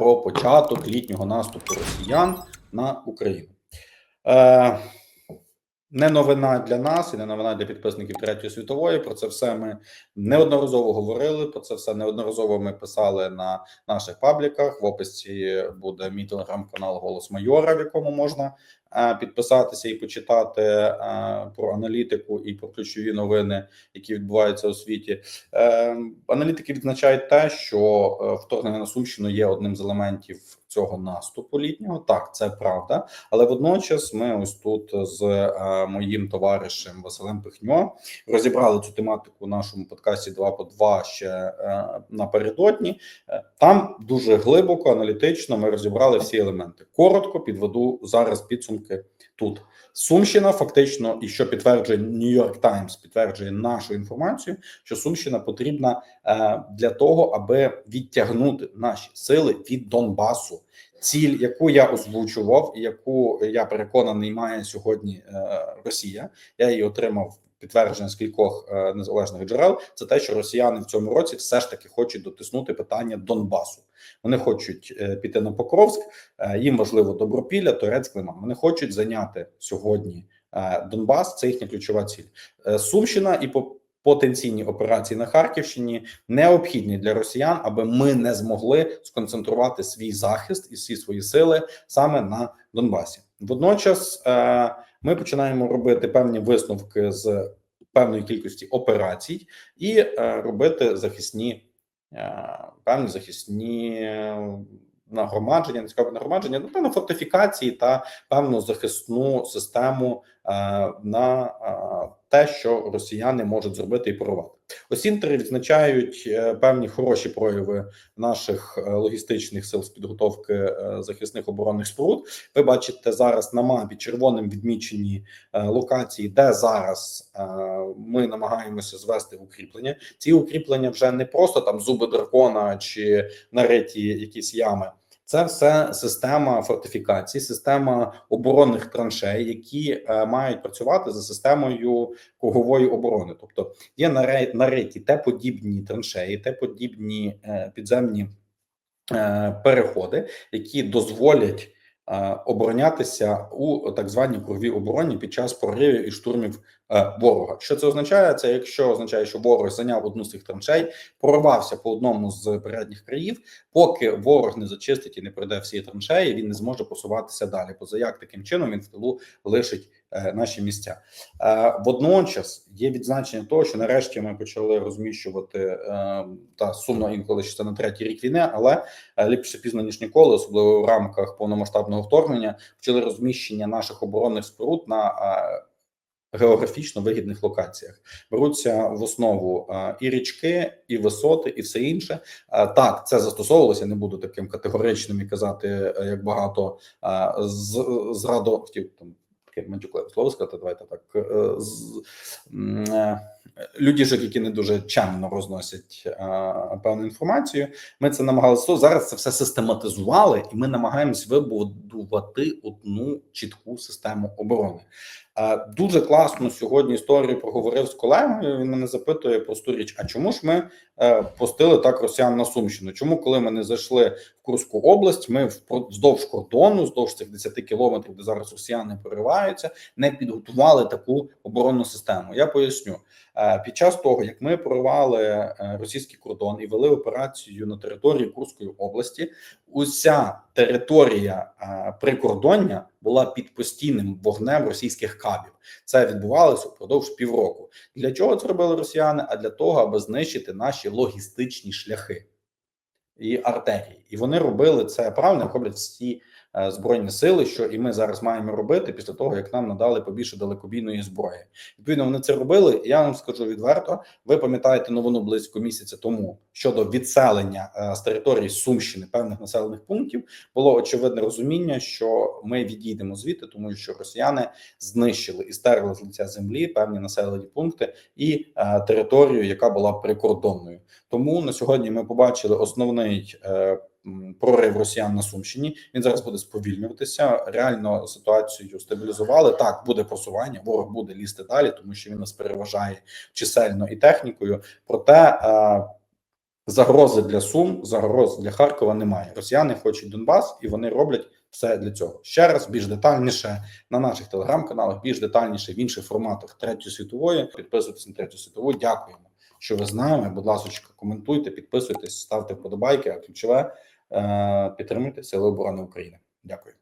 про початок літнього наступу росіян на Україну. Е, не новина для нас і не новина для підписників третьої світової. Про це все ми неодноразово говорили. Про це все неодноразово ми писали на наших пабліках. В описі буде мій телеграм-канал Голос Майора, в якому можна підписатися і почитати е, про аналітику і про ключові новини, які відбуваються у світі. Е, аналітики відзначають те, що вторгнення на Сумщину є одним з елементів цього наступу літнього. Так, це правда, але водночас ми ось тут з моїм товаришем Василем Пихньо розібрали цю тематику у нашому подкасті 2 по 2 ще напередодні. Там дуже глибоко аналітично ми розібрали всі елементи. Коротко підведу зараз підсумки тут. Сумщина фактично, і що підтверджує Нью-Йорк Таймс, підтверджує нашу інформацію, що Сумщина потрібна е, для того, аби відтягнути наші сили від Донбасу. Ціль, яку я озвучував, і яку я переконаний, має сьогодні е, Росія. Я її отримав підтвердження з кількох е, незалежних джерел. Це те, що Росіяни в цьому році все ж таки хочуть дотиснути питання Донбасу. Вони хочуть е, піти на Покровськ. Е, їм важливо Добропілля, Торецьк, Лиман. Вони хочуть зайняти сьогодні е, Донбас. Це їхня ключова ціль. Сумщина і по потенційні операції на Харківщині необхідні для росіян, аби ми не змогли сконцентрувати свій захист і всі свої сили саме на Донбасі. Водночас ми починаємо робити певні висновки з певної кількості операцій і робити захисні. Е, певні захисні е, нагромадження, цікаве нагромадження, ну певно фортифікації та певну захисну систему е, на те, що росіяни можуть зробити і порвати. Осінтери відзначають е, певні хороші прояви наших е, логістичних сил з підготовки е, захисних оборонних споруд. Ви бачите зараз на мапі червоним відмічені локації, де зараз ми намагаємося звести укріплення. Ці укріплення вже не просто там зуби дракона чи нареті якісь ями. Це все система фортифікації, система оборонних траншей, які е, мають працювати за системою кругової оборони. Тобто є на реті те подібні траншеї, те подібні е, підземні е, переходи, які дозволять. Е, оборонятися у так званій круговій обороні під час проривів і штурмів Е, ворога. Що це означає? Це якщо означає, що ворог зайняв одну з цих траншей, прорвався по одному з передніх країв, поки ворог не зачистить і не пройде всі траншеї, він не зможе посуватися далі. Поза як таким чином він в тилу лишить наші місця. Е, водночас є відзначення того, що нарешті ми почали розміщувати е, та сумно інколи що це на третій рік війни, але е, ліпше пізно ніж ніколи, особливо в рамках повномасштабного вторгнення, почали розміщення наших оборонних споруд на е, географічно вигідних локаціях беруться в основу і річки, і висоти, і все інше. Так, це застосовувалося. Не буду таким категоричним і казати, е, як багато зрадо хотів там таке слово сказати. Давайте так люді з е, які не дуже чемно розносять певну інформацію. Ми це намагалися зараз. Це все систематизували, і ми намагаємось вибудувати одну чітку систему оборони. Дуже класно сьогодні історію проговорив з колегою. Він мене запитує просту річ: а чому ж ми е, пустили так росіян на Сумщину? Чому, коли ми не зайшли в Курську область, ми вздовж кордону, вздовж цих 10 кілометрів, де зараз росіяни прориваються, не підготували таку оборонну систему? Я поясню е, під час того, як ми проривали е, російський кордон і вели операцію на території Курської області, уся територія прикордоння була під постійним вогнем російських кабів. Це відбувалося впродовж півроку. Для чого це робили росіяни? А для того, аби знищити наші логістичні шляхи і артерії. І вони робили це правильно, роблять всі Е, збройні сили, що і ми зараз маємо робити після того, як нам надали побільше далекобійної зброї. Відповідно, вони це робили. Я вам скажу відверто. Ви пам'ятаєте новину близько місяця тому щодо відселення е, з території Сумщини певних населених пунктів. Було очевидне розуміння, що ми відійдемо звідти, тому що росіяни знищили і стерли з лиця землі певні населені пункти і е, територію, яка була прикордонною. Тому на сьогодні ми побачили основний значний е, прорив Росіян на Сумщині. Він зараз буде сповільнюватися. Реально ситуацію стабілізували. Так буде просування, ворог буде лізти далі, тому що він нас переважає чисельно і технікою. Проте е, загрози для Сум, загроз для Харкова немає. Росіяни хочуть Донбас, і вони роблять. Все для цього ще раз більш детальніше на наших телеграм-каналах, більш детальніше в інших форматах третьої світової. Підписуйтесь на третю світову. Дякуємо що ви з нами. Будь ласка, коментуйте, підписуйтесь, ставте вподобайки. А ключове е, підтримуйте Сили оборони України. Дякую.